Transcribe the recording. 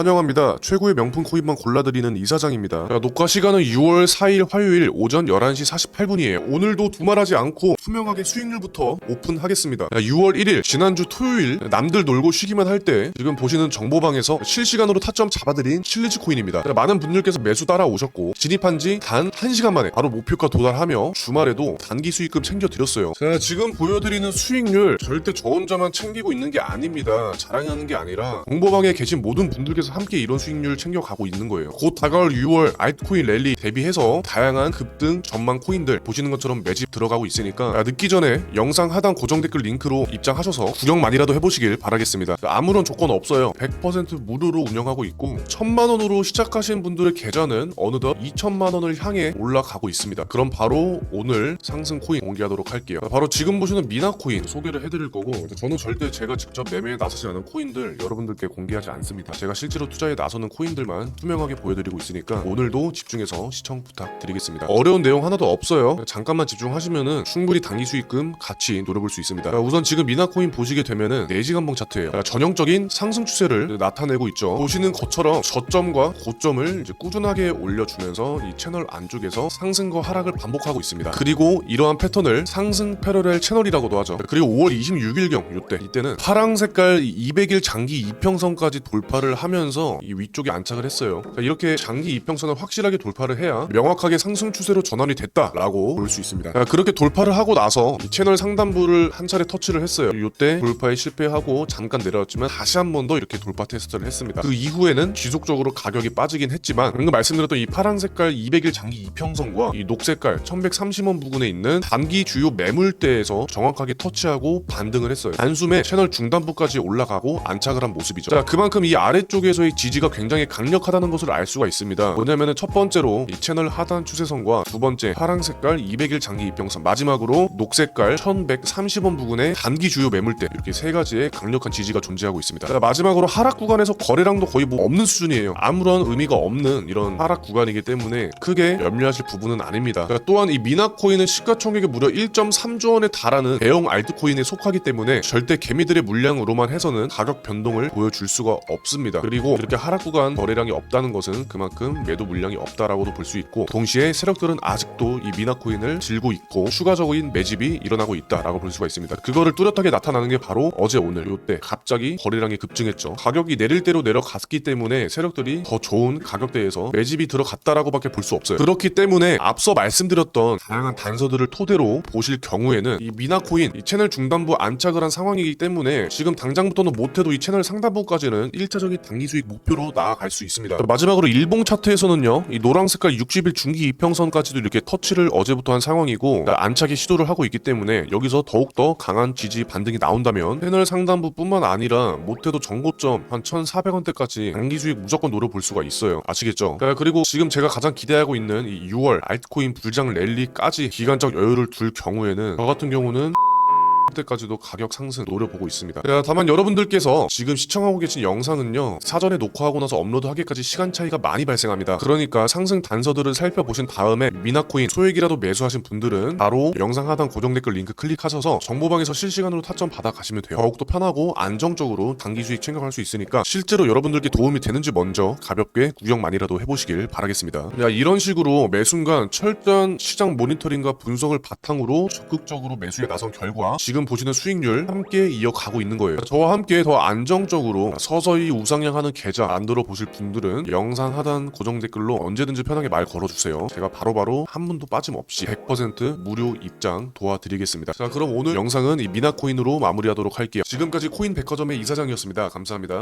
환영합니다. 최고의 명품 코인만 골라드리는 이사장입니다. 자, 녹화 시간은 6월 4일 화요일 오전 11시 48분이에요. 오늘도 두말하지 않고 투명하게 수익률부터 오픈하겠습니다. 자, 6월 1일 지난주 토요일 남들 놀고 쉬기만 할 때 지금 보시는 정보방에서 실시간으로 타점 잡아드린 실리지 코인입니다. 자, 많은 분들께서 매수 따라오셨고 진입한 지 단 1시간 만에 바로 목표가 도달하며 주말에도 단기 수익금 챙겨드렸어요. 자 지금 보여드리는 수익률 절대 저 혼자만 챙기고 있는 게 아닙니다. 자랑하는 게 아니라 공보방에 계신 모든 분들께서 함께 이런 수익률 챙겨가고 있는 거예요. 곧 다가올 6월 알트코인 랠리 대비해서 다양한 급등 전망 코인들 보시는 것처럼 매집 들어가고 있으니까 아, 늦기 전에 영상 하단 고정 댓글 링크로 입장하셔서 구경만이라도 해보시길 바라겠습니다. 아무런 조건 없어요. 100% 무료로 운영하고 있고 천만 원으로 시작하신 분들의 계좌는 어느덧 2천만 원을 향해 올라가고 있습니다. 그럼 바로 오늘 상승 코인 공개하도록 할게요. 바로 지금 보시는 미나 코인 소개를 해드릴 거고 저는 절대 제가 직접 매매에 나서지 않은 코인들 여러분들께 공개하지 않습니다. 제가 실제로 투자에 나서는 코인들만 투명하게 보여드리고 있으니까 오늘도 집중해서 시청 부탁드리겠습니다. 어려운 내용 하나도 없어요. 잠깐만 집중하시면은 충분히 단기 수익금 같이 노려볼 수 있습니다. 자, 우선 지금 미나 코인 보시게 되면은 4시간봉 차트예요. 자, 전형적인 상승 추세를 나타내고 있죠. 보시는 것처럼 저점과 고점을 이제 꾸준하게 올려주면서 이 채널 안쪽에서 상승과 하락을 반복하고 있습니다. 그리고 이러한 패턴을 상승 패러렐 채널이라고도 하죠. 그리고 5월 26일경 이때 이때는 파랑 색깔 200일 장기 이평선까지 돌파를 하면 서 이 위쪽에 안착을 했어요. 자, 이렇게 장기 이평선을 확실하게 돌파를 해야 명확하게 상승 추세로 전환이 됐다라고 볼 수 있습니다. 자, 그렇게 돌파를 하고 나서 이 채널 상단부를 한 차례 터치를 했어요. 이때 돌파에 실패하고 잠깐 내려왔지만 다시 한 번 더 이렇게 돌파 테스트를 했습니다. 그 이후에는 지속적으로 가격이 빠지긴 했지만 방금 말씀드렸던 이 파란 색깔 200일 장기 이평선과 이 녹색깔 1130원 부근에 있는 단기 주요 매물대에서 정확하게 터치하고 반등을 했어요. 단숨에 채널 중단부까지 올라가고 안착을 한 모습이죠. 자, 그만큼 이 아래쪽에 서의 지지가 굉장히 강력하다는 것을 알 수가 있습니다. 뭐냐면은 첫 번째로 이 채널 하단 추세선과 두 번째 파란 색깔 200일 장기 이평선 마지막으로 녹색깔 1130원 부근의 단기 주요 매물대 이렇게 세 가지의 강력한 지지가 존재하고 있습니다. 자, 마지막으로 하락 구간에서 거래량도 거의 뭐 없는 수준이에요. 아무런 의미가 없는 이런 하락 구간이기 때문에 크게 염려하실 부분은 아닙니다. 자, 또한 이 미나코인은 시가총액이 무려 1.3조 원에 달하는 대형 알트코인에 속하기 때문에 절대 개미들의 물량으로만 해서는 가격 변동을 보여줄 수가 없습니다. 그리고 이렇게 하락 구간 거래량이 없다는 것은 그만큼 매도 물량이 없다라고도 볼 수 있고 동시에 세력들은 아직도 이 미나코인을 질고 있고 추가적인 매집이 일어나고 있다라고 볼 수가 있습니다. 그거를 뚜렷하게 나타나는 게 바로 어제 오늘 요때 갑자기 거래량이 급증했죠. 가격이 내릴 대로 내려갔기 때문에 세력들이 더 좋은 가격대에서 매집이 들어갔다라고밖에 볼 수 없어요. 그렇기 때문에 앞서 말씀드렸던 다양한 단서들을 토대로 보실 경우에는 이 미나코인 이 채널 중단부 안착을 한 상황이기 때문에 지금 당장부터는 못해도 이 채널 상단부까지는 1차적인 단기 수익 목표로 나아갈 수 있습니다. 마지막으로 일봉 차트에서는요, 이 노랑 색깔 60일 중기 이평선까지도 이렇게 터치를 어제부터 한 상황이고 안착에 시도를 하고 있기 때문에 여기서 더욱더 강한 지지 반등이 나온다면 채널 상단부뿐만 아니라 못해도 정고점 한 1,400원대까지 단기 수익 무조건 노려볼 수가 있어요. 아시겠죠? 자, 그리고 지금 제가 가장 기대하고 있는 이 6월 알트코인 불장 랠리까지 기간적 여유를 둘 경우에는 저 같은 경우는 때까지도 가격 상승 노려보고 있습니다. 자, 다만 여러분들께서 지금 시청하고 계신 영상은요 사전에 녹화하고 나서 업로드하기까지 시간 차이가 많이 발생합니다. 그러니까 상승 단서들을 살펴보신 다음에 미나코인 소액이라도 매수하신 분들은 바로 영상 하단 고정 댓글 링크 클릭하셔서 정보방에서 실시간으로 타점 받아 가시면 돼요. 더욱더 편하고 안정적으로 단기 수익 챙겨갈 수 있으니까 실제로 여러분들께 도움이 되는지 먼저 가볍게 구경만이라도 해보시길 바라겠습니다. 자, 이런 식으로 매 순간 철저한 시장 모니터링과 분석을 바탕으로 적극적으로 매수에 나선 결과 지금 보시는 수익률 함께 이어가고 있는 거예요. 저와 함께 더 안정적으로 서서히 우상향하는 계좌 만들어 보실 분들은 영상 하단 고정 댓글로 언제든지 편하게 말 걸어주세요. 제가 바로바로 한 분도 빠짐없이 100% 무료 입장 도와드리겠습니다. 자 그럼 오늘 영상은 이 미나코인으로 마무리하도록 할게요. 지금까지 코인 백화점의 이사장이었습니다. 감사합니다.